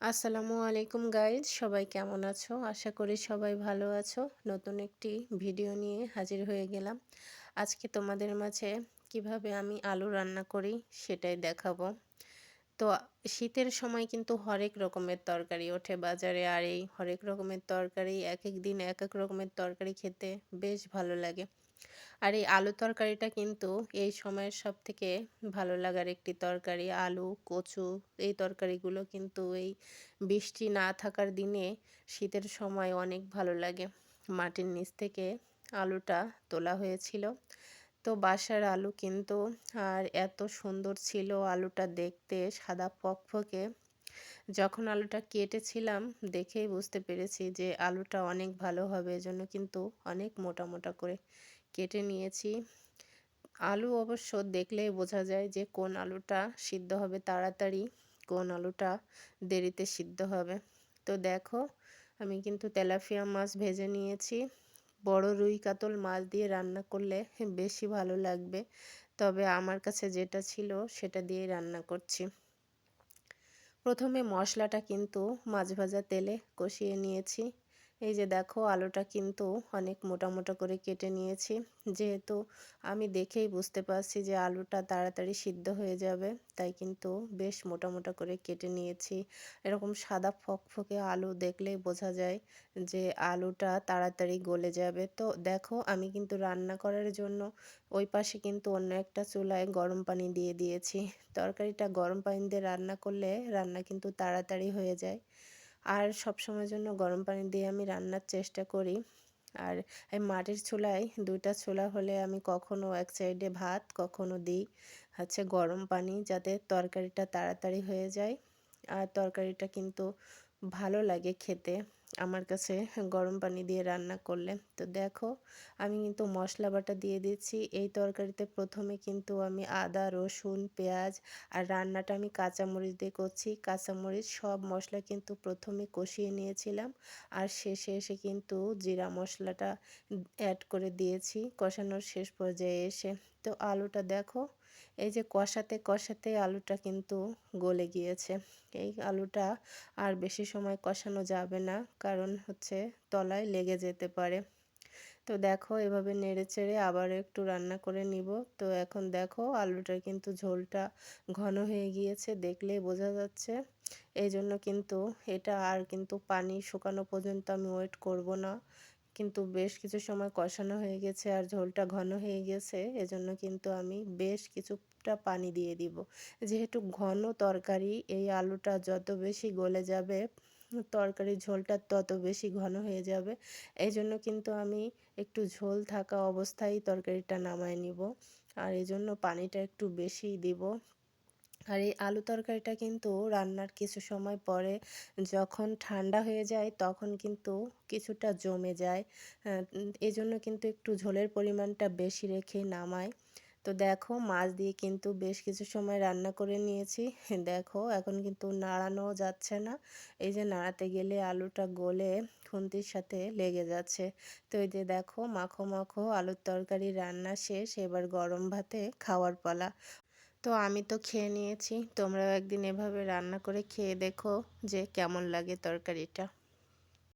আসসালামু আলাইকুম গাইজ সবাই কেমন আছো? আশা করি সবাই ভালো আছো। নতুন একটি ভিডিও নিয়ে হাজির হয়ে গেলাম। আজকে তোমাদের মাঝে কীভাবে আমি আলু রান্না করি সেটাই দেখাবো। তো শীতের সময় কিন্তু হরেক রকমের তরকারি ওঠে বাজারে, আর এই হরেক রকমের তরকারি, এক এক দিন এক এক রকমের তরকারি খেতে বেশ ভালো লাগে। আর এই আলু তরকারিটা কিন্তু এই সময়ের সব থেকে ভালো লাগার একটি তরকারি। আলু, কচু এই তরকারিগুলো কিন্তু এই বৃষ্টি না থাকার দিনে শীতের সময় অনেক ভালো লাগে। মাটির নিচ থেকে আলুটা তোলা হয়েছিল। তো বাসার আলু কিন্তু আর এত সুন্দর ছিল আলুটা দেখতে সাদা ফকফকে। যখন আলুটা কেটেছিলাম, দেখেই বুঝতে পেরেছি যে আলুটা অনেক ভালো হবে। এজন্য কিন্তু অনেক মোটা মোটা করে কেটে নিয়েছি। আলু অবশ্য দেখলেই বোঝা যায় যে কোন আলুটা সিদ্ধ হবে তাড়াতাড়ি, কোন আলুটা দেরিতে সিদ্ধ হবে। তো দেখো, আমি কিন্তু তেলাপিয়া মাছ ভেজে নিয়েছি। বড় রুই কাতল মাছ দিয়ে রান্না করলে বেশি ভালো লাগবে। তবে আমার কাছে যেটা ছিল সেটা দিয়ে রান্না করছি। প্রথমে মশলাটা কিন্তু মাছ ভাজা তেলে কষিয়ে নিয়েছি। এই যে দেখো আলুটা কিন্তু অনেক মোটা মোটা করে কেটে নিয়েছি। যেহেতু আমি দেখেই বুঝতে পারছি যে আলুটা তাড়াতাড়ি সিদ্ধ হয়ে যাবে, তাই কিন্তু বেশ মোটা মোটা করে কেটে নিয়েছি। এরকম সাদা ফকফকে আলু দেখলেই বোঝা যায় যে আলুটা তাড়াতাড়ি গলে যাবে। তো দেখো আমি কিন্তু রান্না করার জন্য ওই পাশে কিন্তু অন্য একটা চুলায় গরম পানি দিয়ে দিয়েছি। তরকারিটা গরম পানি দিয়ে রান্না করলে রান্না কিন্তু তাড়াতাড়ি হয়ে যায়। আর সব সময়ের জন্য গরম পানি দিয়ে আমি রান্নার চেষ্টা করি। আর এই মাটির চুলায় দুইটা চুলা হলে আমি কখনো এক সাইডে ভাত, কখনো দিই। হচ্ছে গরম পানি যাতে তরকারিটা তাড়াতাড়ি হয়ে যায়। আর তরকারিটা কিন্তু ভালো লাগে খেতে। আমার কাছে গরম পানি দিয়ে রান্না করলে। তো দেখো, আমি কিন্তু মশলা বাটা দিয়ে দিচ্ছি। এই তরকারিতে প্রথমে কিন্তু আমি আদা, রসুন, পেঁয়াজ আর রান্নাটা আমি কাঁচামরিচ দিয়ে করছি। কাঁচামরিচ সব মশলা কিন্তু প্রথমে কষিয়ে নিয়েছিলাম আর শেষে এসে কিন্তু জিরা মশলাটা অ্যাড করে দিয়েছি। কষানোর শেষ পর্যায়ে এসে। তো আলুটা দেখো এই যে কষাতে কষাতে আলুটা কিন্তু গলে গিয়েছে। এই আলুটা আর বেশি সময় কষানো যাবে না, কারণ হচ্ছে তলায় লেগে যেতে পারে। তো দেখো, এভাবে নেড়ে চেড়ে আবার একটু রান্না করে নিব। তো এখন দেখো আলুটার কিন্তু ঝোলটা ঘন হয়ে গিয়েছে দেখলেই বোঝা যাচ্ছে। এই জন্য কিন্তু এটা আর কিন্তু পানি শুকানো পর্যন্ত আমি ওয়েট করব না। কিন্তু বেশ কিছু সময় কষানো হয়ে গেছে আর ঝোলটা ঘন হয়ে গেছে, এজন্য কিন্তু আমি বেশ কিছুটা পানি দিয়ে দিব। যেহেতু ঘন তরকারি, এই আলুটা যত বেশি গলে যাবে, তরকারির ঝোলটা তত বেশি ঘন হয়ে যাবে এই জন্য কিন্তু আমি একটু ঝোল থাকা অবস্থায় তরকারিটা নামায় নিব। আর এই জন্য পানিটা একটু বেশিই দিব। আর এই আলু তরকারিটা কিন্তু রান্নার কিছু সময় পরে যখন ঠান্ডা হয়ে যায় তখন কিন্তু কিছুটা জমে যায়। এই জন্য কিন্তু একটু ঝোলের পরিমাণটা বেশি রেখে নামায় তো দেখো মাছ দিয়ে কিন্তু বেশ কিছু সময় রান্না করে নিয়েছি। দেখো এখন কিন্তু নাড়ানো যাচ্ছে না। এই যে নাড়াতে গেলে আলুটা গলে খুন্তির সাথে লেগে যাচ্ছে। তো এই যে দেখো মাখো মাখো আলুর তরকারি রান্না শেষ, এবার গরম ভাতে খাওয়ার পালা। তো আমি তো খেয়ে নিয়েছি। তোমরাও একদিন এভাবে রান্না করে খেয়ে দেখো যে কেমন লাগে তরকারিটা।